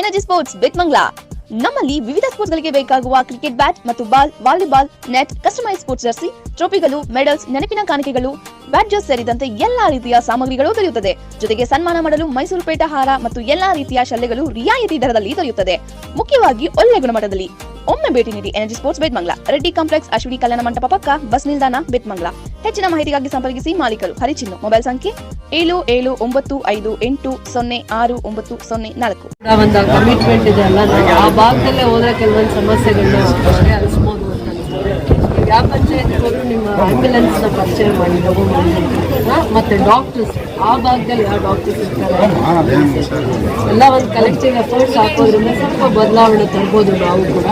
Energy sports ಬಿಟ್ಮಂಗ್ಲಾ ನಮ್ಮಲ್ಲಿ ವಿವಿಧ sports ಗಳಿಗೆ ಬೇಕಾಗುವ ಕ್ರಿಕೆಟ್ ಬ್ಯಾಟ್ ಮತ್ತು ball, volleyball, net customise sports jersey ಟ್ರೋಫಿಗಳು medals ನೆನಪಿನ ಕಾಣಿಕೆಗಳು ಬ್ಯಾಡ್ಜಸ್ ಸೇರಿದಂತೆ ಎಲ್ಲಾ ರೀತಿಯ ಸಾಮಗ್ರಿಗಳು ದೊರೆಯುತ್ತದೆ. ಜೊತೆಗೆ ಸನ್ಮಾನ ಮಾಡಲು ಮೈಸೂರು ಪೇಟ ಹಾರ ಮತ್ತು ಎಲ್ಲಾ ರೀತಿಯ ಶಲ್ಯಗಳು ರಿಯಾಯಿತಿ ದರದಲ್ಲಿ ದೊರೆಯುತ್ತದೆ. ಮುಖ್ಯವಾಗಿ ಒಳ್ಳೆ ಗುಣಮಟ್ಟದಲ್ಲಿ. ಒಮ್ಮೆ ಭೇಟಿ ನೀಡಿ energy sports Betamangala Reddy complex Ashwini Kalyana Mantapa ಪಕ್ಕ ಬಸ್ ನಿಲ್ದಾಣ ಬೆಟ್ಮಂಗ್ಲಾ ಹೆಚ್ಚಿನ ಮಾಹಿತಿಗಾಗಿ ಸಂಪರ್ಕಿಸಿ ಮಾಲೀಕರು. ಹರಿಚಿನ್ನ ಮೊಬೈಲ್ ಸಂಖ್ಯೆ ಏಳು ಏಳು ಒಂಬತ್ತು ಐದು ಎಂಟು ಸೊನ್ನೆ ಆರು ಒಂಬತ್ತು ಸೊನ್ನೆ ನಾಲ್ಕು. ಕಮಿಟ್ಮೆಂಟ್ ಇದೆ ಆ ಭಾಗದಲ್ಲೇ ಹೋದ್ರೆ ಕೆಲವೊಂದು ಅನ್ಸುತ್ತೆ. ನೀವು ಪಂಚಾಯತ್ನವರು ನಿಮ್ಮ ಆಂಬ್ಯುಲೆನ್ಸ್ನ ಪರಿಚಯ ಮಾಡಿ ಮತ್ತೆ ಡಾಕ್ಟರ್ಸ್ ಆ ಭಾಗದಲ್ಲಿ ಯಾವ ಡಾಕ್ಟರ್ಸ್ ಇರ್ತಾರೆ. ಎಲ್ಲ ಒಂದು ಕಲೆಕ್ಟಿವ್ ಎಫರ್ಟ್ಸ್ ಹಾಕೋದ್ರಿಂದ ಸ್ವಲ್ಪ ಬದಲಾವಣೆ ತರ್ಬೋದು ನಾವು ಕೂಡ.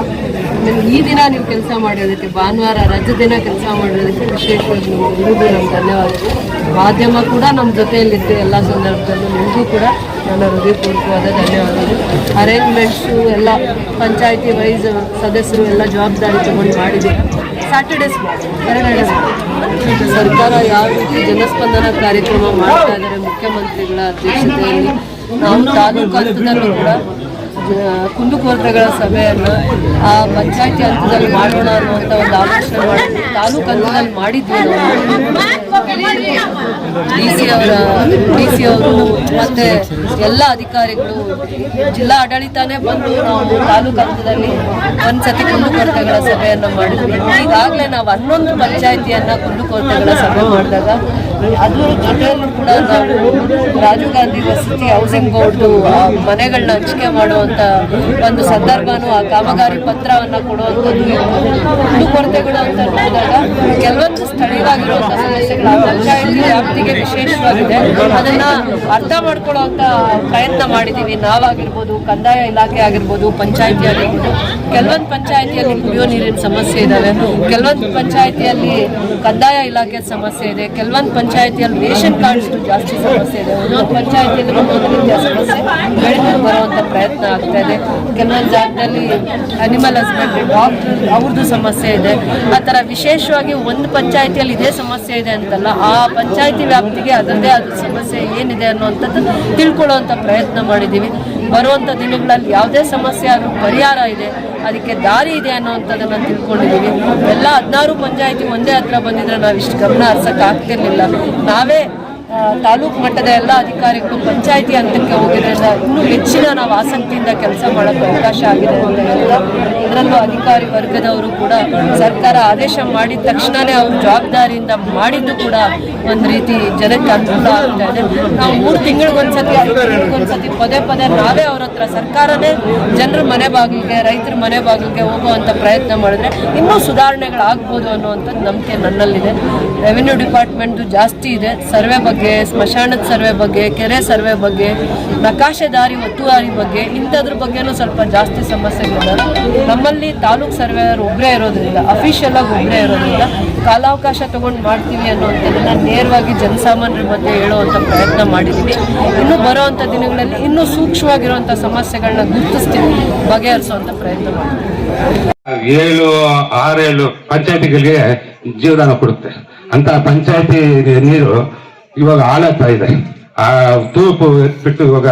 ಆಮೇಲೆ ಈ ದಿನ ನೀವು ಕೆಲಸ ಮಾಡಿರೋದಕ್ಕೆ, ಭಾನುವಾರ ರಜೆ ದಿನ ಕೆಲಸ ಮಾಡಿರೋದಕ್ಕೆ ವಿಶೇಷವಾಗಿ ನಿಮಗೂ ನಮ್ಮ ಧನ್ಯವಾದಗಳು. ಮಾಧ್ಯಮ ಕೂಡ ನಮ್ಮ ಜೊತೆಯಲ್ಲಿದ್ದು ಎಲ್ಲ ಸಂದರ್ಭದಲ್ಲೂ. ನಿಮಗೂ ಕೂಡ ನನ್ನ ಹೃದಯಪೂರ್ವಕವಾದ ಧನ್ಯವಾದಗಳು. ಅರೇಂಜ್ಮೆಂಟ್ಸು ಎಲ್ಲ, ಪಂಚಾಯಿತಿ ವೈಸ್ ಸದಸ್ಯರು ಎಲ್ಲ ಜವಾಬ್ದಾರಿ ತಗೊಂಡು ಮಾಡಿದ್ದೀವಿ ಸ್ಯಾಟರ್ಡೇಸ್ ಸರ್ಕಾರ ಯಾವ ರೀತಿ ಜನಸ್ಪಂದನ ಕಾರ್ಯಕ್ರಮ ಮಾಡ್ತಾ ಇದ್ದಾರೆ ಮುಖ್ಯಮಂತ್ರಿಗಳ ಅಧ್ಯಕ್ಷತೆಯಲ್ಲಿ? ನಾವು ತಾಲೂಕು ಹಂತದಲ್ಲೂ ಕೂಡ ಕುಂದುಕೊರತೆಗಳ ಸಭೆಯನ್ನು ಆ ಪಂಚಾಯತಿ ಹಂತದಲ್ಲಿ ಮಾಡೋಣ ಅನ್ನುವಂಥ ಒಂದು ಆಲೋಚನೆ ಮಾಡಿ ತಾಲೂಕು ಹಂತದಲ್ಲಿ ಮಾಡಿದ್ವಿ ಡಿ ಸಿ ಅವರ ಡಿ ಸಿ ಅವರು ಮತ್ತೆ ಎಲ್ಲ ಅಧಿಕಾರಿಗಳು, ಜಿಲ್ಲಾ ಆಡಳಿತನೇ ಬಂದು ನಾವು ತಾಲೂಕು ಹಂತದಲ್ಲಿ ಒಂದ್ಸತಿ ಕುಂದುಕೊರತೆಗಳ ಸಭೆಯನ್ನು ಮಾಡಿದ್ವಿ. ಈಗಾಗಲೇ ನಾವು ಹನ್ನೊಂದು ಪಂಚಾಯತಿಯನ್ನು ಕುಂದುಕೊರತೆಗಳ ಸಭೆ ಮಾಡಿದಾಗ ಅದ್ರ ಜೊತೆ ಕೂಡ ನಾವು ರಾಜೀವ್ ಗಾಂಧಿ ವಸತಿ ಹೌಸಿಂಗ್ ಬೋರ್ಡ್ ಮನೆಗಳನ್ನ ಹಂಚಿಕೆ ಮಾಡುವಂತ ಒಂದು ಸಂದರ್ಭನೂ ಆ ಕಾಮಗಾರಿ ಪತ್ರವನ್ನ ಕೊಡುವಂಥದ್ದು ಕೊರತೆಗಳು ಅಂತ ನೋಡಿದಾಗ ಕೆಲವೊಂದು ಸ್ಥಳೀಯವಾಗಿರುವಂಥ ಸಮಸ್ಯೆಗಳು ಆ ಪಂಚಾಯತಿ ವ್ಯಾಪ್ತಿಗೆ ವಿಶೇಷವಾಗಿದೆ. ಅದನ್ನ ಅರ್ಥ ಮಾಡ್ಕೊಳ್ಳುವಂತ ಪ್ರಯತ್ನ ಮಾಡಿದೀವಿ. ನಾವಾಗಿರ್ಬೋದು, ಕಂದಾಯ ಇಲಾಖೆ ಆಗಿರ್ಬೋದು, ಪಂಚಾಯತಿ ಆಗಿರ್ಬೋದು. ಕೆಲವೊಂದು ಪಂಚಾಯತಿಯಲ್ಲಿ ಕುಡಿಯೋ ನೀರಿನ ಸಮಸ್ಯೆ ಇದಾವೆ. ಕೆಲವೊಂದು ಪಂಚಾಯತಿಯಲ್ಲಿ ಕಂದಾಯ ಇಲಾಖೆ ಸಮಸ್ಯೆ ಇದೆ. ಕೆಲವೊಂದು ಪಂಚಾಯತಿಯಲ್ಲಿ ರೇಷನ್ ಕಾರ್ಡ್ಸ್ ಜಾಸ್ತಿ ಸಮಸ್ಯೆ ಇದೆ. ಒಂದೊಂದು ಪಂಚಾಯತಿಯಲ್ಲಿ ಒಂದೊಂದು ರೀತಿಯ ಸಮಸ್ಯೆ ಬೆಳೆದು ಬರುವಂಥ ಪ್ರಯತ್ನ ಆಗ್ತಾ ಇದೆ. ಕೆಲವೊಂದು ಜಾಗದಲ್ಲಿ ಅನಿಮಲ್ ಹಸ್ಬೆಂಡ್ರಿ ಡಾಕ್ಟರ್ ಅವ್ರದ್ದು ಸಮಸ್ಯೆ ಇದೆ. ಆ ಥರ ವಿಶೇಷವಾಗಿ ಒಂದು ಪಂಚಾಯತಿಯಲ್ಲಿ ಇದೇ ಸಮಸ್ಯೆ ಇದೆ ಅಂತಲ್ಲ, ಆ ಪಂಚಾಯತಿ ವ್ಯಾಪ್ತಿಗೆ ಅದರದೇ ಆದ ಸಮಸ್ಯೆ ಏನಿದೆ ಅನ್ನುವಂಥದ್ದು ತಿಳ್ಕೊಳ್ಳುವಂಥ ಪ್ರಯತ್ನ ಮಾಡಿದ್ದೀವಿ. ಬರುವಂಥ ದಿನಗಳಲ್ಲಿ ಯಾವುದೇ ಸಮಸ್ಯೆ ಆದರೂ ಪರಿಹಾರ ಇದೆ. ಅದಕ್ಕೆ ದಾರಿ ಇದೆ ಅನ್ನೋವಂಥದ್ದನ್ನು ತಿಳ್ಕೊಂಡಿದ್ದೀವಿ. ಎಲ್ಲ ಹದಿನಾರು ಪಂಚಾಯಿತಿ ಒಂದೇ ಹತ್ರ ಬಂದಿದ್ರೆ ನಾವು ಇಷ್ಟು ಗಮನ ಹರ್ಸಕ್ಕೆ ಆಗ್ತಿರ್ಲಿಲ್ಲ. ನಾವೇ ತಾಲೂಕು ಮಟ್ಟದ ಎಲ್ಲ ಅಧಿಕಾರಿಗಳು ಪಂಚಾಯಿತಿ ಹಂತಕ್ಕೆ ಹೋಗಿದ್ರಿಂದ ಇನ್ನೂ ಹೆಚ್ಚಿನ ನಾವು ಆಸಕ್ತಿಯಿಂದ ಕೆಲಸ ಮಾಡೋಕ್ಕೆ ಅವಕಾಶ ಆಗಿದೆ ಅಂತ ಹೇಳ್ತಾ ಇದರಲ್ಲೂ ಅಧಿಕಾರಿ ವರ್ಗದವರು ಕೂಡ ಸರ್ಕಾರ ಆದೇಶ ಮಾಡಿದ ತಕ್ಷಣನೇ ಅವರು ಜವಾಬ್ದಾರಿಯಿಂದ ಮಾಡಿದ್ದು ಕೂಡ ಒಂದು ರೀತಿ ಜನಕ್ಕೆ ಅನುಕೂಲ ಆಗ್ತಾ ಇದೆ. ನಾವು ಮೂರು ತಿಂಗಳಿಗೊಂದ್ಸತಿ, ಐದು ತಿಂಗಳಿಗೊಂದ್ಸತಿ ಪದೇ ಪದೇ ನಾವೇ ಅವ್ರ ಹತ್ರ ಸರ್ಕಾರನೇ ಜನರ ಮನೆ ಬಾಗಿಲಿಗೆ, ರೈತರ ಮನೆ ಬಾಗಿಲಿಗೆ ಹೋಗುವಂಥ ಪ್ರಯತ್ನ ಮಾಡಿದ್ರೆ ಇನ್ನೂ ಸುಧಾರಣೆಗಳಾಗ್ಬೋದು ಅನ್ನುವಂಥದ್ದು ನಂಬಿಕೆ ನನ್ನಲ್ಲಿದೆ. ರೆವಿನ್ಯೂ ಡಿಪಾರ್ಟ್ಮೆಂಟ್ದು ಜಾಸ್ತಿ ಇದೆ. ಸರ್ವೆ ಬಗ್ಗೆ, ಸ್ಮಶಾನದ ಸರ್ವೆ ಬಗ್ಗೆ, ಕೆರೆ ಸರ್ವೆ ಬಗ್ಗೆ ಪ್ರಕಾಶದಾರಿ ಒತ್ತುವಾರಿ ಬಗ್ಗೆ, ಇಂಥದ್ರ ಬಗ್ಗೆನೂ ಸ್ವಲ್ಪ ಜಾಸ್ತಿ ಸಮಸ್ಯೆಗಳಿದೆ ನಮ್ಮಲ್ಲಿ ತಾಲೂಕ್ ಸರ್ವೇಯರ್ ಒಬ್ಬರೇ ಇರೋದ್ರಿಂದ ಅಫಿಷಿಯಲ್ ಆಗಿ ಒಬ್ಬರೇ ಇರೋದ್ರಿಂದ ಕಾಲಾವಕಾಶ ತಗೊಂಡು ಮಾಡ್ತೀವಿ ಅನ್ನುವಂಥದ್ದನ್ನ ನೇರವಾಗಿ ಜನಸಾಮಾನ್ಯರ ಮಧ್ಯೆ ಹೇಳುವಂಥ ಪ್ರಯತ್ನ ಮಾಡಿದ್ದೀವಿ ಇನ್ನು ಬರೋವಂಥ ದಿನಗಳಲ್ಲಿ ಇನ್ನೂ ಸೂಕ್ಷ್ಮವಾಗಿರುವಂಥ ಸಮಸ್ಯೆಗಳನ್ನ ಗುರುತಿಸ್ತೀವಿ, ಬಗೆಹರಿಸುವಂಥ ಪ್ರಯತ್ನ ಮಾಡ್ತೀವಿ. ಏಳು, ಆರೇಳು ಪಂಚಾಯತಿಗಳಿಗೆ ಜೀವದಾನ ಕೊಡುತ್ತೆ. ಅಂತ ಪಂಚಾಯತಿ ನೀರು ಇವಾಗ ಹಾಳಾಗ್ತಾ ಇದೆ. ಆ ತೂಪು ಬಿಟ್ಟು ಇವಾಗ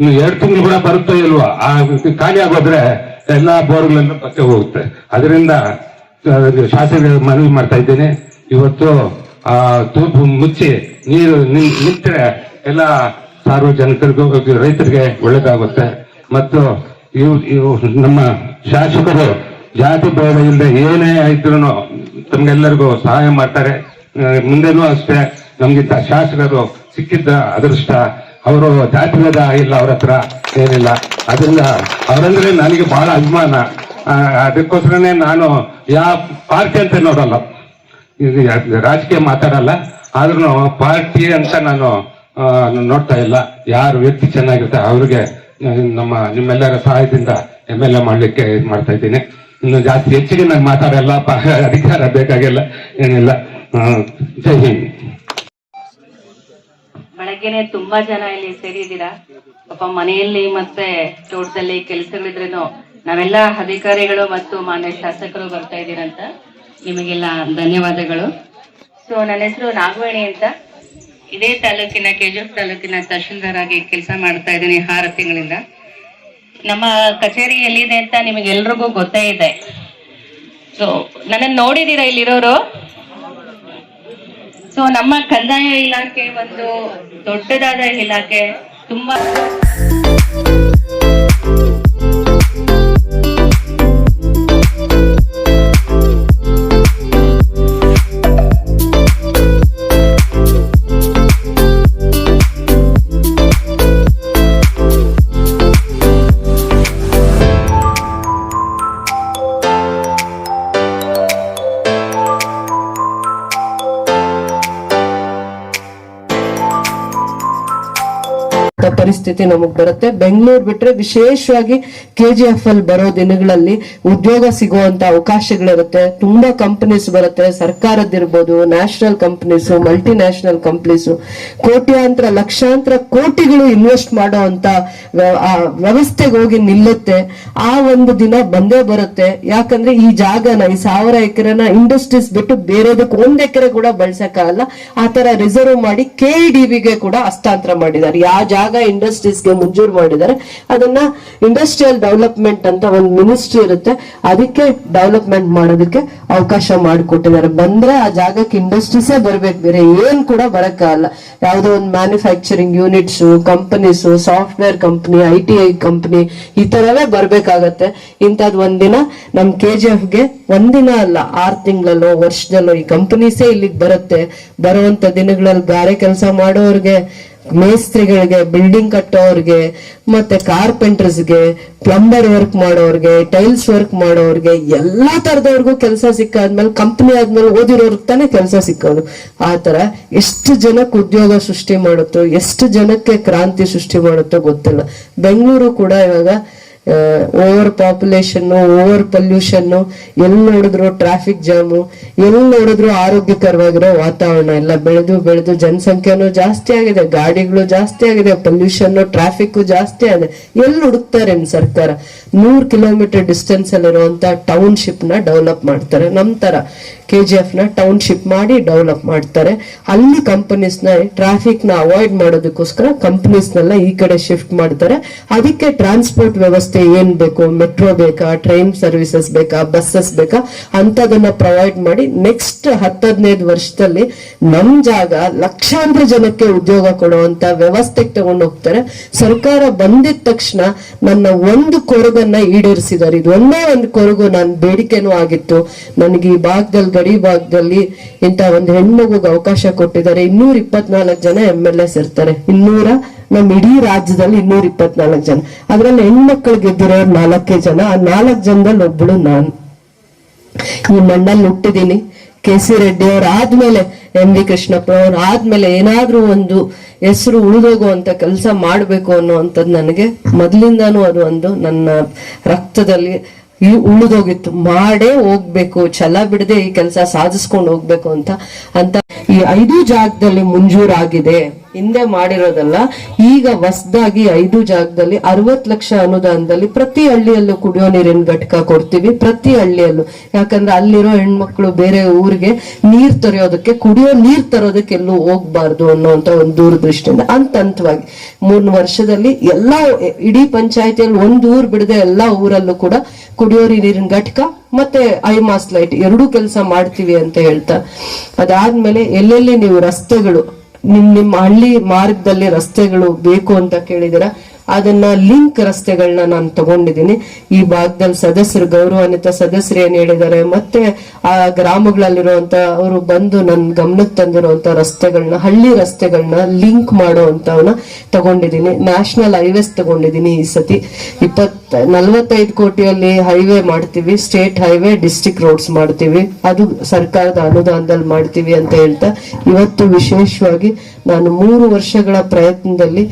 ಎರಡು ತಿಂಗಳು ಕೂಡ ಬರುತ್ತೋ ಇಲ್ವಾ, ಆ ಖಾಲಿ ಆಗೋದ್ರೆ ಎಲ್ಲಾ ಬೋರ್ಗಳೆಲ್ಲ ಪಕ್ಕ ಹೋಗುತ್ತೆ. ಅದರಿಂದ ಶಾಸಕ ಮನವಿ ಮಾಡ್ತಾ ಇದ್ದೇನೆ. ಇವತ್ತು, ಆ, ತೂಪು ಮುಚ್ಚಿ ನೀರು ನಿಂತರೆ ಎಲ್ಲ ಸಾರ್ವಜನಿಕರಿಗೂ, ರೈತರಿಗೆ ಒಳ್ಳೇದಾಗುತ್ತೆ. ಮತ್ತು ಇವು ಇವು ನಮ್ಮ ಶಾಸಕರು ಜಾತಿ ಭೇದ ಇಲ್ಲದೆ ಏನೇ ಇದ್ರು ತಮ್ಗೆಲ್ಲರಿಗೂ ಸಹಾಯ ಮಾಡ್ತಾರೆ. ಮುಂದೆನೂ ಅಷ್ಟೇ ನಮ್ಗಿಂತ ಶಾಸಕರು ಸಿಕ್ಕಿದ್ದ ಅದೃಷ್ಟ, ಅವರು ಜಾತಿ ಇಲ್ಲ ಅವ್ರ ಹತ್ರ ಏನಿಲ್ಲ. ಅದರಿಂದ ಅವರಂದ್ರೆ ನನಗೆ ಬಹಳ ಅಭಿಮಾನ. ಅದಕ್ಕೋಸ್ಕರನೇ ನಾನು ಯಾವ ಪಾರ್ಟಿ ಅಂತ ನೋಡಲ್ಲ. ರಾಜಕೀಯ ಮಾತಾಡಲ್ಲ. ಆದ್ರೂ ಪಾರ್ಟಿ ಅಂತ ನಾನು ನೋಡ್ತಾ ಇಲ್ಲ. ಯಾರು ವ್ಯಕ್ತಿ ಚೆನ್ನಾಗಿರ್ತಾರೆ ಅವ್ರಿಗೆ ನಮ್ಮ ನಿಮ್ಮೆಲ್ಲರ ಸಹಾಯದಿಂದ ಎಂ ಎಲ್ ಎ ಮಾಡ್ಲಿಕ್ಕೆ ಇದು ಮಾಡ್ತಾ ಇದ್ದೀನಿ. ಇನ್ನು ಜಾಸ್ತಿ ಹೆಚ್ಚಿಗೆ ನಾನು ಮಾತಾಡಲ್ಲ ಅಧಿಕಾರ ಬೇಕಾಗಿಲ್ಲ, ಏನಿಲ್ಲ. ಬೆಳಗ್ಗೆನೆ ತುಂಬಾ ಜನ ಇಲ್ಲಿ ಸೇರಿದ್ದೀರಾ? ಪಾಪ ಮನೆಯಲ್ಲಿ ಮತ್ತೆ ತೋಟದಲ್ಲಿ ಕೆಲಸಗಳಿದ್ರೇನು ನಾವೆಲ್ಲ ಅಧಿಕಾರಿಗಳು ಮತ್ತು ಮಾನ್ಯ ಶಾಸಕರು ಬರ್ತಾ ಇದ್ದೀರಂತ. ನಿಮಗೆಲ್ಲ ಧನ್ಯವಾದಗಳು. ಸೊ, ನನ್ನ ಹೆಸರು ನಾಗವೇಣಿ ಅಂತ. ಇದೇ ತಾಲೂಕಿನ ಕೆಜೂರ್ ತಾಲೂಕಿನ ತಹಶೀಲ್ದಾರ್ ಆಗಿ ಕೆಲಸ ಮಾಡ್ತಾ ಇದ್ದೀನಿ ಆರು ತಿಂಗಳಿಂದ. ನಮ್ಮ ಕಚೇರಿ ಎಲ್ಲಿದೆ ಅಂತ ನಿಮಗೆಲ್ರಿಗೂ ಗೊತ್ತೇ ಇದೆ. ಸೊ, ನನ್ನನ್ನು ನೋಡಿದೀರಾ ಇಲ್ಲಿರೋರು? ಸೊ ನಮ್ಮ ಕಂದಾಯ ಇಲಾಖೆ ಒಂದು ದೊಡ್ಡದಾದ ಇಲಾಖೆ. ತುಂಬಾ ಪರಿಸ್ಥಿತಿ ನಮಗ್ ಬರುತ್ತೆ. ಬೆಂಗಳೂರು ಬಿಟ್ರೆ ವಿಶೇಷವಾಗಿ ಕೆಜಿಎಫ್ ಅಲ್ಲಿ ಬರೋ ದಿನಗಳಲ್ಲಿ ಉದ್ಯೋಗ ಸಿಗುವಂತ ಅವಕಾಶಗಳಿರುತ್ತೆ. ತುಂಬಾ ಕಂಪನೀಸ್ ಬರುತ್ತೆ. ಸರ್ಕಾರದಿರ್ಬೋದು national companies multinational companies ಕೋಟ್ಯಾಂತರ, ಲಕ್ಷಾಂತರ ಕೋಟಿಗಳು ಇನ್ವೆಸ್ಟ್ ಮಾಡೋ ಅಂತ ವ್ಯವಸ್ಥೆಗೆ ಹೋಗಿ ನಿಲ್ಲುತ್ತೆ. ಆ ಒಂದು ದಿನ ಬಂದೇ ಬರುತ್ತೆ. ಯಾಕಂದ್ರೆ ಈ ಜಾಗನ, ಈ ಸಾವಿರ ಎಕರೆನ ಇಂಡಸ್ಟ್ರೀಸ್ ಬಿಟ್ಟು ಬೇರೆದಕ್ಕೆ ಒಂದ್ ಎಕರೆ ಕೂಡ ಬಳಸಕ್ಕಾಗಲ್ಲ ಆ ತರ ರಿಸರ್ವ್ ಮಾಡಿ ಕೆ ವಿಗೆ ಕೂಡ ಹಸ್ತಾಂತರ ಮಾಡಿದ್ದಾರೆ. ಯಾವ ಜಾಗ ಇಂಡಸ್ಟ್ರೀಸ್ಗೆ ಮಂಜೂರು ಮಾಡಿದ್ದಾರೆ. ಅದನ್ನ ಇಂಡಸ್ಟ್ರಿಯಲ್ ಡೆವಲಪ್ಮೆಂಟ್ ಅಂತ ಒಂದು ಮಿನಿಸ್ಟ್ರಿ ಇರುತ್ತೆ. ಅದಕ್ಕೆ ಡೆವಲಪ್ಮೆಂಟ್ ಮಾಡೋದಕ್ಕೆ ಅವಕಾಶ ಮಾಡಿಕೊಟ್ಟಿದ್ದಾರೆ. ಬಂದ್ರೆ ಆ ಜಾಗಕ್ಕೆ ಇಂಡಸ್ಟ್ರೀಸೇ ಬರ್ಬೇಕು. ಬೇರೆ ಏನ್ ಕೂಡ ಬರಕ್ಕಾಗಲ್ಲ. ಯಾವುದೋ ಒಂದು manufacturing units companies software company I T I company ಈ ತರವೇ ಬರ್ಬೇಕಾಗತ್ತೆ. ಇಂಥದ್ ಒಂದಿನ ನಮ್ ಕೆ ಜಿ ಗೆ ಒಂದಿನ ಅಲ್ಲ, ಆರ್ ತಿಂಗಳಲ್ಲೋ, ವರ್ಷದಲ್ಲೋ ಈ ಕಂಪನೀಸೇ ಇಲ್ಲಿಗೆ ಬರುತ್ತೆ. ಬರುವಂತ ದಿನಗಳಲ್ಲಿ ಬೇರೆ ಕೆಲಸ ಮಾಡೋರ್ಗೆ ಮೇಸ್ತ್ರಿಗಳಿಗೆ ಬಿಲ್ಡಿಂಗ್ ಕಟ್ಟೋರ್ಗೆ, ಮತ್ತೆ ಕಾರ್ಪೆಂಟರ್ಸ್ಗೆ ಪ್ಲಂಬರ್ ವರ್ಕ್ ಮಾಡೋರ್ಗೆ ಟೈಲ್ಸ್ ವರ್ಕ್ ಮಾಡೋರ್ಗೆ, ಎಲ್ಲಾ ತರದವ್ರಿಗೂ ಕೆಲಸ ಸಿಕ್ಕಾದ್ಮೇಲೆ ಕಂಪ್ನಿ ಆದ್ಮೇಲೆ ಓದಿರೋರ್ಗೆ ತಾನೇ ಕೆಲಸ ಸಿಕ್ಕೋದು. ಆತರ ತರ ಎಷ್ಟು ಜನಕ್ಕೆ ಉದ್ಯೋಗ ಸೃಷ್ಟಿ ಮಾಡುತ್ತೋ, ಎಷ್ಟು ಜನಕ್ಕೆ ಕ್ರಾಂತಿ ಸೃಷ್ಟಿ ಮಾಡುತ್ತೋ ಗೊತ್ತಿಲ್ಲ. ಬೆಂಗಳೂರು ಕೂಡ ಇವಾಗ ಓವರ್ ಪಾಪ್ಯುಲೇಷನ್ ಓವರ್ ಪೊಲ್ಯೂಷನ್ ಎಲ್ಲಿ ನೋಡಿದ್ರು ಟ್ರಾಫಿಕ್ ಜಾಮು ಎಲ್ಲಿ ನೋಡಿದ್ರು ಆರೋಗ್ಯಕರವಾಗಿರೋ ವಾತಾವರಣ ಎಲ್ಲ ಬೆಳೆದು ಬೆಳೆದು ಜನಸಂಖ್ಯೆನೂ ಜಾಸ್ತಿ ಆಗಿದೆ, ಗಾಡಿಗಳು ಜಾಸ್ತಿ ಆಗಿದೆ ಪೊಲ್ಯೂಷನ್ ಟ್ರಾಫಿಕ್ ಜಾಸ್ತಿ ಆಗಿದೆ. ಎಲ್ಲಿ ಹುಡುಕ್ತಾರೆ ಸರ್ಕಾರ? ನೂರ್ ಕಿಲೋಮೀಟರ್ ಡಿಸ್ಟೆನ್ಸ್ ಅಲ್ಲಿರುವಂತ ಟೌನ್ಶಿಪ್ನ ಡೆವಲಪ್ ಮಾಡ್ತಾರೆ, ನಮ್ ತರ. ಕೆ ಜಿ ಎಫ್ನ ಟೌನ್ಶಿಪ್ ಮಾಡಿ ಡೆವಲಪ್ ಮಾಡ್ತಾರೆ. ಅಲ್ಲಿ ಕಂಪನೀಸ್ನ ಟ್ರಾಫಿಕ್ನ ಅವಾಯ್ಡ್ ಮಾಡೋದಕ್ಕೋಸ್ಕರ ಕಂಪನೀಸ್ ನೆಲ್ಲ ಈ ಕಡೆ ಶಿಫ್ಟ್ ಮಾಡ್ತಾರೆ. ಅದಕ್ಕೆ ಟ್ರಾನ್ಸ್ಪೋರ್ಟ್ ವ್ಯವಸ್ಥೆ ಏನ್ ಬೇಕು? ಮೆಟ್ರೋ ಬೇಕಾ? ಟ್ರೈನ್ ಸರ್ವಿಸಸ್ ಬೇಕಾ? ಬಸ್ಸಸ್ ಬೇಕಾ? ಅಂತದನ್ನ ಪ್ರೊವೈಡ್ ಮಾಡಿ ನೆಕ್ಸ್ಟ್ ಹತ್ತದೈದು ವರ್ಷದಲ್ಲಿ ನಮ್ ಜಾಗ ಲಕ್ಷಾಂತರ ಜನಕ್ಕೆ ಉದ್ಯೋಗ ಕೊಡುವಂತ ವ್ಯವಸ್ಥೆಗೆ ತಗೊಂಡು ಹೋಗ್ತಾರೆ. ಸರ್ಕಾರ ಬಂದಿದ ತಕ್ಷಣ ನನ್ನ ಒಂದು ಕೊರಗನ್ನ ಈಡೇರಿಸಿದ್ದಾರೆ ಇದು ಒಂದೇ ಒಂದು ಕೊರಗು ನನ್ನ ಬೇಡಿಕೆನೂ ಆಗಿತ್ತು. ನನಗೆ ಈ ಭಾಗದಲ್ಲಿ, ಗಡಿ ಭಾಗದಲ್ಲಿ ಇಂತ ಒಂದು ಹೆಣ್ಮಗುಗೆ ಅವಕಾಶ ಕೊಟ್ಟಿದ್ದಾರೆ. ಇನ್ನೂರ ಇಪ್ಪತ್ನಾಲ್ಕು ಜನ ಎಂ ಎಲ್ ಎಸ್ ಇರ್ತಾರೆ ಇನ್ನೂರ ನಮ್ ಇಡೀ ರಾಜ್ಯದಲ್ಲಿ ಇನ್ನೂರ ಇಪ್ಪತ್ನಾಲ್ಕು ಜನ. ಅದ್ರಲ್ಲಿ ಹೆಣ್ಮಕ್ಳು ಗೆದ್ದಿರೋರು ನಾಲ್ಕೇ ಜನ, ಆ ನಾಲ್ಕು ಜನದಲ್ಲಿ ಒಬ್ಬಳು ನಾನು. ಈ ಮಣ್ಣಲ್ಲಿ ಹುಟ್ಟಿದೀನಿ. ಕೆ ಸಿ ರೆಡ್ಡಿ ಅವ್ರ ಆದ್ಮೇಲೆ ಎಂ. ವಿ. ಕೃಷ್ಣಪ್ಪ ಅವ್ರ ಆದ್ಮೇಲೆ ಏನಾದ್ರೂ ಒಂದು ಹೆಸರು ಉಳಿದೋಗುವಂತ ಕೆಲಸ ಮಾಡ್ಬೇಕು ಅನ್ನುವಂಥದ್ದು ನನಗೆ ಮೊದ್ಲಿಂದಾನು ಅದು ಒಂದು ನನ್ನ ರಕ್ತದಲ್ಲಿ ಈ ಉಳಿದೋಗಿತ್ತು. ಮಾಡೇ ಹೋಗ್ಬೇಕು, ಛಲ ಬಿಡದೆ ಈ ಕೆಲಸ ಸಾಧಿಸ್ಕೊಂಡು ಹೋಗ್ಬೇಕು ಅಂತ. ಅಂತ ಈ ಐದು ಜಾಗದಲ್ಲಿ ಮುಂಜೂರಾಗಿದೆ. ಹಿಂದೆ ಮಾಡಿರೋದಲ್ಲ, ಈಗ ಹೊಸದಾಗಿ ಐದು ಜಾಗದಲ್ಲಿ ಅರವತ್ ಲಕ್ಷ ಅನುದಾನದಲ್ಲಿ ಪ್ರತಿ ಹಳ್ಳಿಯಲ್ಲೂ ಕುಡಿಯೋ ನೀರಿನ ಘಟಕ ಕೊಡ್ತೀವಿ, ಪ್ರತಿ ಹಳ್ಳಿಯಲ್ಲೂ. ಯಾಕಂದ್ರೆ ಅಲ್ಲಿರೋ ಹೆಣ್ಮಕ್ಳು ಬೇರೆ ಊರಿಗೆ ನೀರ್ ತರೆಯೋದಕ್ಕೆ, ಕುಡಿಯೋ ನೀರ್ ತರೋದಕ್ಕೆ ಎಲ್ಲೂ ಹೋಗ್ಬಾರ್ದು ಅನ್ನೋಂತ ಒಂದು ದೂರದೃಷ್ಟಿಯಿಂದ ಅಂತಂತವಾಗಿ ಮೂರ್ ವರ್ಷದಲ್ಲಿ ಎಲ್ಲಾ ಇಡೀ ಪಂಚಾಯತಿಯಲ್ಲಿ ಒಂದ್ ಊರ್ ಬಿಡದೆ ಎಲ್ಲಾ ಊರಲ್ಲೂ ಕೂಡ ಕುಡಿಯೋ ನೀರಿನ ಘಟಕ ಮತ್ತೆ ಐಮಾಸ್ ಲೈಟ್ ಎರಡೂ ಕೆಲಸ ಮಾಡ್ತೀವಿ ಅಂತ ಹೇಳ್ತಾ ಅದಾದ್ಮೇಲೆ ಎಲ್ಲೆಲ್ಲಿ ನೀವು ರಸ್ತೆಗಳು ನಿಮ್ ನಿಮ್ಮ ಹಳ್ಳಿ ಮಾರ್ಗದಲ್ಲಿ ರಸ್ತೆಗಳು ಬೇಕು ಅಂತ ಕೇಳಿದಿರ ಅದನ್ನ ಲಿಂಕ್ ರಸ್ತೆಗಳನ್ನ ನಾನು ತಗೊಂಡಿದ್ದೀನಿ. ಈ ಭಾಗದಲ್ಲಿ ಸದಸ್ಯರು ಗೌರವಾನ್ವಿತ ಸದಸ್ಯರು ಏನ್ ಹೇಳಿದ್ದಾರೆ, ಮತ್ತೆ ಆ ಗ್ರಾಮಗಳಲ್ಲಿರುವಂತ ಅವರು ಬಂದು ನನ್ನ ಗಮನಕ್ಕೆ ತಂದಿರುವಂತ ರಸ್ತೆಗಳನ್ನ ಹಳ್ಳಿ ರಸ್ತೆಗಳನ್ನ ಲಿಂಕ್ ಮಾಡುವಂತವನ್ನ ತಗೊಂಡಿದ್ದೀನಿ. ನ್ಯಾಷನಲ್ ಹೈವೇಸ್ ತಗೊಂಡಿದ್ದೀನಿ ಈ ಸತಿ. ಇಪ್ಪತ್ ನಲ್ವತ್ತೈದು ಕೋಟಿಯಲ್ಲಿ ಹೈವೇ ಮಾಡ್ತೀವಿ ಸ್ಟೇಟ್ ಹೈವೇ ಡಿಸ್ಟಿಕ್ ರೋಡ್ಸ್ ಮಾಡ್ತೀವಿ. ಅದು ಸರ್ಕಾರದ ಅನುದಾನದಲ್ಲಿ ಮಾಡ್ತೀವಿ ಅಂತ ಹೇಳ್ತಾ, ಇವತ್ತು ವಿಶೇಷವಾಗಿ ನಾನು ಮೂರು ವರ್ಷಗಳ ಪ್ರಯತ್ನದಲ್ಲಿ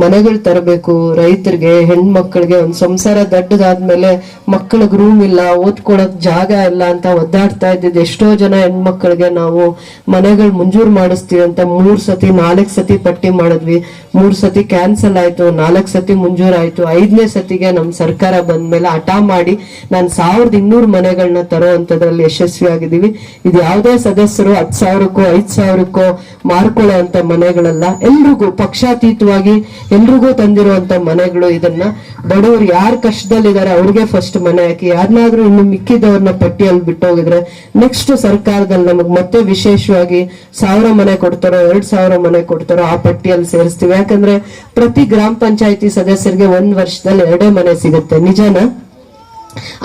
ಮನೆಗಳು ತರಬೇಕು, ರೈತರಿಗೆ, ಹೆಣ್ಮಕ್ಳಿಗೆ ಒಂದು ಸಂಸಾರ ದಡ್ಡದಾದ್ಮೇಲೆ ಮಕ್ಕಳಿಗೆ ರೂಮ್ ಇಲ್ಲ, ಓದ್ಕೊಳಕ್ ಜಾಗ ಇಲ್ಲ ಅಂತ ಒದ್ದಾಡ್ತಾ ಇದ್ದಿದ್ದು ಎಷ್ಟೋ ಜನ ಹೆಣ್ಮಕ್ಳಿಗೆ ನಾವು ಮನೆಗಳು ಮಂಜೂರು ಮಾಡಿಸ್ತೀವಿ ಅಂತ ಮೂರ್ ಸತಿ, ನಾಲ್ಕ್ ಸತಿ ಪಟ್ಟಿ ಮಾಡಿದ್ವಿ. ಮೂರ್ ಸತಿ ಕ್ಯಾನ್ಸಲ್ ಆಯ್ತು, ನಾಲ್ಕ್ ಸತಿ ಮಂಜೂರಾಯ್ತು ಐದನೇ ಸತಿಗೆ ನಮ್ ಸರ್ಕಾರ ಬಂದ್ಮೇಲೆ ಹಠ ಮಾಡಿ ನಾನು ಸಾವಿರದ ಇನ್ನೂರು ಮನೆಗಳನ್ನ ತರೋ ಅಂತದ್ರಲ್ಲಿ ಯಶಸ್ವಿ ಆಗಿದ್ದೀವಿ ಇದು ಯಾವುದೇ ಸದಸ್ಯರು ಹತ್ ಸಾವಿರಕ್ಕೋ, ಐದ್ ಸಾವಿರಕ್ಕೋ ಮಾರ್ಕೊಳ್ಳೋ ಅಂತ ಮನೆಗಳಲ್ಲ. ಎಲ್ರಿಗೂ ಪಕ್ಷಾತೀತವಾಗಿ ಎಲ್ರಿಗೂ ತಂದಿರುವಂತ ಮನೆಗಳು ಇದನ್ನ. ಬಡವರು ಯಾರು ಕಷ್ಟದಲ್ಲಿದ್ದಾರೆ ಅವ್ರಿಗೆ ಫಸ್ಟ್ ಮನೆ ಹಾಕಿ. ಯಾರನ್ನಾದ್ರೂ ಇನ್ನು ಮಿಕ್ಕಿದವ್ರನ್ನ ಪಟ್ಟಿಯಲ್ಲಿ ಬಿಟ್ಟೋಗಿದ್ರೆ ನೆಕ್ಸ್ಟ್ ಸರ್ಕಾರದಲ್ಲಿ ನಮಗ್ ಮತ್ತೆ ವಿಶೇಷವಾಗಿ ಸಾವಿರ ಮನೆ ಕೊಡ್ತಾರೋ, ಎರಡ್ ಸಾವಿರ ಮನೆ ಕೊಡ್ತಾರೋ ಆ ಪಟ್ಟಿಯಲ್ಲಿ ಸೇರಿಸ್ತೀವಿ. ಯಾಕಂದ್ರೆ ಪ್ರತಿ ಗ್ರಾಮ ಪಂಚಾಯತಿ ಸದಸ್ಯರಿಗೆ ಒಂದ್ ವರ್ಷದಲ್ಲಿ ಎರಡೇ ಮನೆ ಸಿಗುತ್ತೆ. ನಿಜಾನ?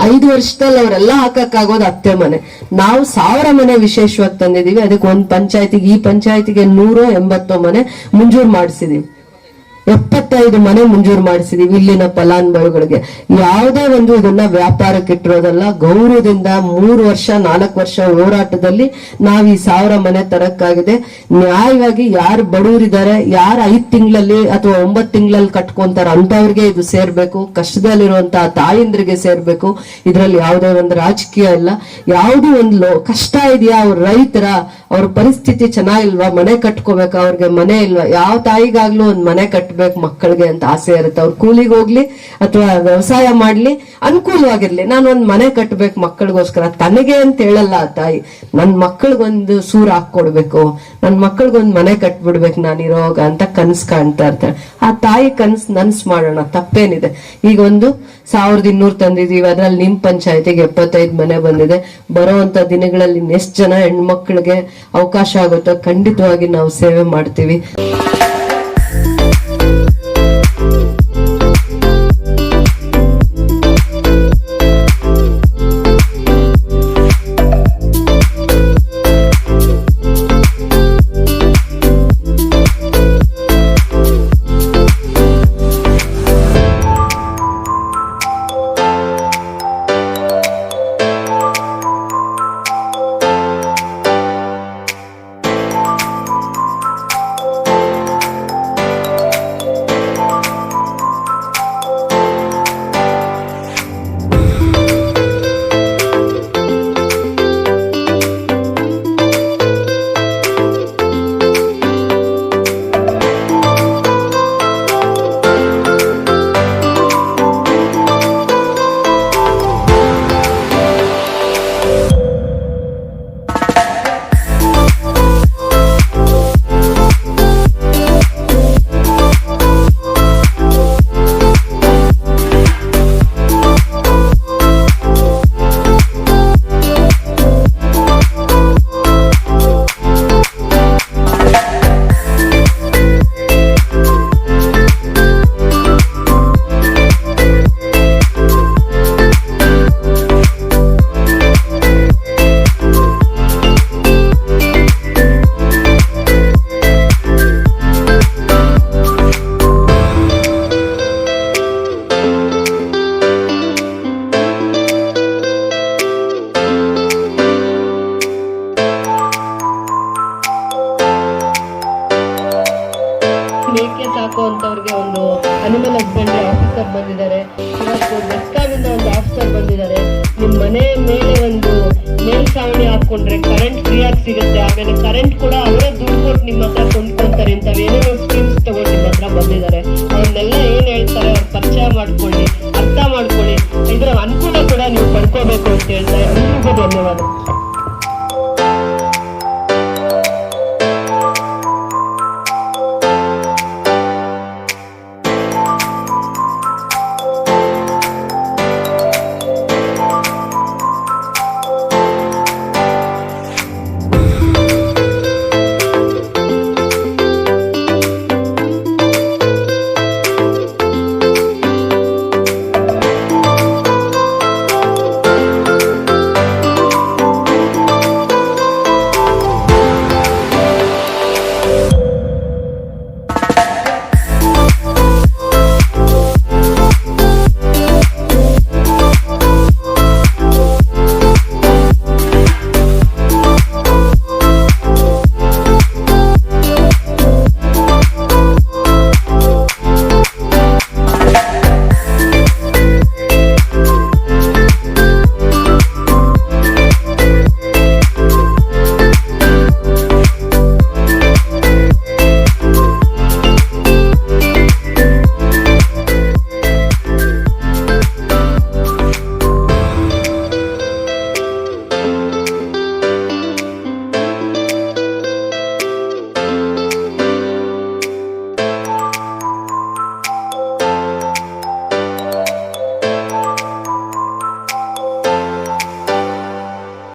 ಐದು ವರ್ಷದಲ್ಲಿ ಅವರೆಲ್ಲ ಹಾಕಕ್ಕಾಗೋದು ಅತ್ತೆ ಮನೆ. ನಾವು ಸಾವಿರ ಮನೆ ವಿಶೇಷವಾಗಿ ತಂದಿದೀವಿ ಅದಕ್ಕೆ ಒಂದ್ ಪಂಚಾಯತಿಗೆ, ಈ ಪಂಚಾಯತಿಗೆ ನೂರ ಎಂಬತ್ತೋ ಮನೆ ಮುಂಜೂರು ಮಾಡಿಸಿದೀವಿ. ಎಪ್ಪತ್ತೈದು ಮನೆ ಮಂಜೂರು ಮಾಡಿಸಿದೀವಿ ಇಲ್ಲಿನ ಫಲಾನುಭವಿಗಳಿಗೆ. ಯಾವುದೇ ಒಂದು ಇದನ್ನ ವ್ಯಾಪಾರಕ್ಕೆ ಇಟ್ಟಿರೋದಲ್ಲ, ಗೌರವದಿಂದ ಮೂರು ವರ್ಷ, ನಾಲ್ಕು ವರ್ಷ ಹೋರಾಟದಲ್ಲಿ ನಾವು ಈ ಸಾವಿರ ಮನೆ ತರಕ್ಕಾಗಿದೆ. ನ್ಯಾಯವಾಗಿ ಯಾರು ಬಡವರಿದ್ದಾರೆ, ಯಾರು ಐದ್ ತಿಂಗಳಲ್ಲಿ ಅಥವಾ ಒಂಬತ್ತು ತಿಂಗಳಲ್ಲಿ ಕಟ್ಕೊಂತಾರ ಅಂತವ್ರಿಗೆ ಇದು ಸೇರ್ಬೇಕು ಕಷ್ಟದಲ್ಲಿರುವಂತಹ ತಾಯಿಂದ್ರಿಗೆ ಸೇರ್ಬೇಕು. ಇದ್ರಲ್ಲಿ ಯಾವುದೇ ಒಂದು ರಾಜಕೀಯ ಇಲ್ಲ. ಯಾವುದೋ ಒಂದು ಕಷ್ಟ ಇದೆಯಾ ಅವ್ರ ರೈತರ, ಅವ್ರ ಪರಿಸ್ಥಿತಿ ಚೆನ್ನಾಗಿಲ್ವಾ, ಮನೆ ಕಟ್ಕೋಬೇಕಾ, ಅವ್ರಿಗೆ ಮನೆ ಇಲ್ವಾ, ಯಾವ ತಾಯಿಗಾಗ್ಲೂ ಒಂದ್ ಮನೆ ಕಟ್ಬೇಕು ಮಕ್ಕಳಿಗೆ ಅಂತ ಆಸೆ ಇರುತ್ತೆ. ಅವ್ರು ಕೂಲಿಗೆ ಹೋಗ್ಲಿ ಅಥವಾ ವ್ಯವಸಾಯ ಮಾಡ್ಲಿ, ಅನುಕೂಲವಾಗಿರ್ಲಿ. ನಾನು ಒಂದ್ ಮನೆ ಕಟ್ಟಬೇಕು ಮಕ್ಕಳಿಗೋಸ್ಕರ. ತನಗೆ ಅಂತ ಹೇಳಲ್ಲ ತಾಯಿ. ನನ್ ಮಕ್ಕಳಿಗೊಂದು ಸೂರ್ ಹಾಕೊಡ್ಬೇಕು ನನ್ ಮಕ್ಕಳಿಗೊಂದ್ ಮನೆ ಕಟ್ಬಿಡ್ಬೇಕು ನಾನು ಇರೋವಾಗ ಅಂತ ಕನ್ಸ್ ಕಾಣ್ತಾ ಇರ್ತಾರೆ ಆ ತಾಯಿ ಕನ್ಸ್ ನನ್ಸ್ ಮಾಡೋಣ. ತಪ್ಪೇನಿದೆ. ಈಗ ಒಂದು ಸಾವಿರದ ಇನ್ನೂರು ತಂದಿದೀವಿ ಅದ್ರಲ್ಲಿ ನಿಮ್ ಪಂಚಾಯತಿಗೆ ಎಪ್ಪತ್ತೈದು ಮನೆ ಬಂದಿದೆ. ಬರುವಂತ ದಿನಗಳಲ್ಲಿ ಎಷ್ಟು ಜನ ಹೆಣ್ಮಕ್ಳಿಗೆ ಅವಕಾಶ ಆಗುತ್ತೋ ಖಂಡಿತವಾಗಿ ನಾವು ಸೇವೆ ಮಾಡ್ತೀವಿ. ಮೇಕೆ ಸಾಕುವಂತವ್ರಿಗೆ ಒಂದು ಅನಿಮಲ್ ಹಸ್ಬೆಂಡ್ರಿ ಆಫೀಸರ್ ಬಂದಿದ್ದಾರೆ. ಇವತ್ತು ಒಂದು ಆಫೀಸರ್ ಬಂದಿದ್ದಾರೆ. ನಿಮ್ಮ ಮನೆ ಮೇಲೆ ಒಂದು ಮೇಲ್ಛಾವಣಿ ಹಾಕೊಂಡ್ರೆ ಕರೆಂಟ್ ಫ್ರೀ ಆಗಿ ಸಿಗುತ್ತೆ. ಆಮೇಲೆ ಕರೆಂಟ್ ಕೂಡ ಅವರೇ ದುಡ್ಡು ಕೊಟ್ಟು ನಿಮ್ಮ ಹತ್ರ ಕೊಂಡ್ಕೊಂತಾರೆ ಇಂಥವೇನೇನೋ ಸ್ಕೀಮ್ಸ್ ತಗೊಂಡು ನಿಮ್ಮ ಹತ್ರ ಬಂದಿದ್ದಾರೆ. ಅವ್ರನ್ನೆಲ್ಲ ಏನ್ ಹೇಳ್ತಾರೆ ಅವ್ರ ಪರಿಚಯ ಮಾಡ್ಕೊಳ್ಳಿ, ಅರ್ಥ ಮಾಡ್ಕೊಳ್ಳಿ. ಇದರ ಅನುಕೂಲ ಕೂಡ ನೀವು ಪಡ್ಕೋಬೇಕು ಅಂತ ಹೇಳ್ತಾರೆ ಧನ್ಯವಾದ.